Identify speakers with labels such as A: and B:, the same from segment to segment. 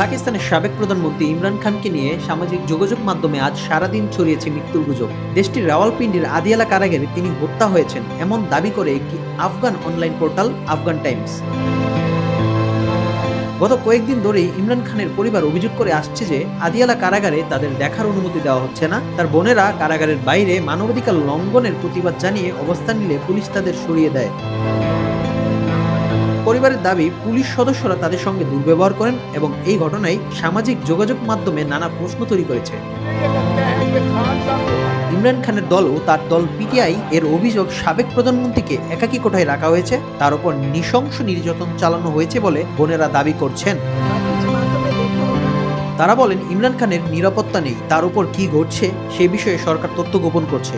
A: পাকিস্তানের সাবেক প্রধানমন্ত্রী ইমরান খানকে নিয়ে সামাজিক যোগাযোগ মাধ্যমে আজ সারাদিন ছড়িয়েছে মৃত্যুর গুজব। দেশটির রাওয়ালপিন্ডির আদিয়ালা কারাগারে তিনি হত্যা হয়েছেন এমন দাবি করে একটি Afghan online portal Afghan Times. গত কয়েকদিন ধরেই ইমরান খানের পরিবার অভিযোগ করে আসছে যে আদিয়ালা কারাগারে তাদের দেখার অনুমতি দেওয়া হচ্ছে না। তার বোনেরা কারাগারের বাইরে মানবাধিকার লঙ্ঘনের প্রতিবাদ জানিয়ে অবস্থান নিলে পুলিশ তাদের সরিয়ে দেয়। পরিবারের দাবি, পুলিশ সদস্যরা তাদের সঙ্গে দুর্ব্যবহার করেন এবং এই ঘটনায় সামাজিক যোগাযোগ মাধ্যমে নানা প্রশ্ন তৈরি করেছে। ইমরান খানের দল ও তার দল পিটিআই এর অভিযোগ সাবেক প্রধানমন্ত্রীকে একাকী কোঠায় রাখা হয়েছে। তার উপর নৃশংস নির্যাতন চালানো হয়েছে বলে বোনেরা দাবি করছেন। তারা বলেন, ইমরান খানের নিরাপত্তা নেই, তার উপর কি ঘটছে সে বিষয়ে সরকার তথ্য গোপন করছে।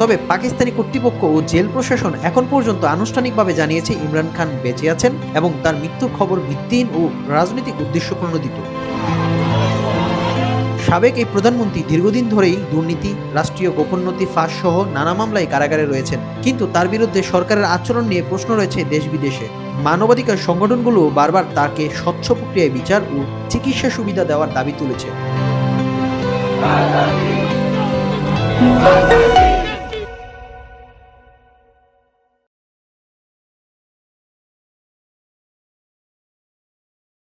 A: তবে পাকিস্তানি কর্তৃপক্ষ ও জেল প্রশাসন এখন পর্যন্ত আনুষ্ঠানিকভাবে জানিয়েছে ইমরান খান বেঁচে আছেন এবং তার মৃত্যুর খবর ভিত্তিহীন ও রাজনৈতিক উদ্দেশ্য প্রণোদিত। সাবেক এই প্রধানমন্ত্রী দীর্ঘদিন ধরেই দুর্নীতি, রাষ্ট্রীয় গোপনোন্নতি ফাঁস সহ নানা মামলায় কারাগারে রয়েছেন। কিন্তু তার বিরুদ্ধে সরকারের আচরণ নিয়ে প্রশ্ন রয়েছে দেশ বিদেশে। মানবাধিকার সংগঠনগুলো বারবার তাকে স্বচ্ছ প্রক্রিয়ায় বিচার ও চিকিৎসা সুবিধা দেওয়ার দাবি তুলেছে।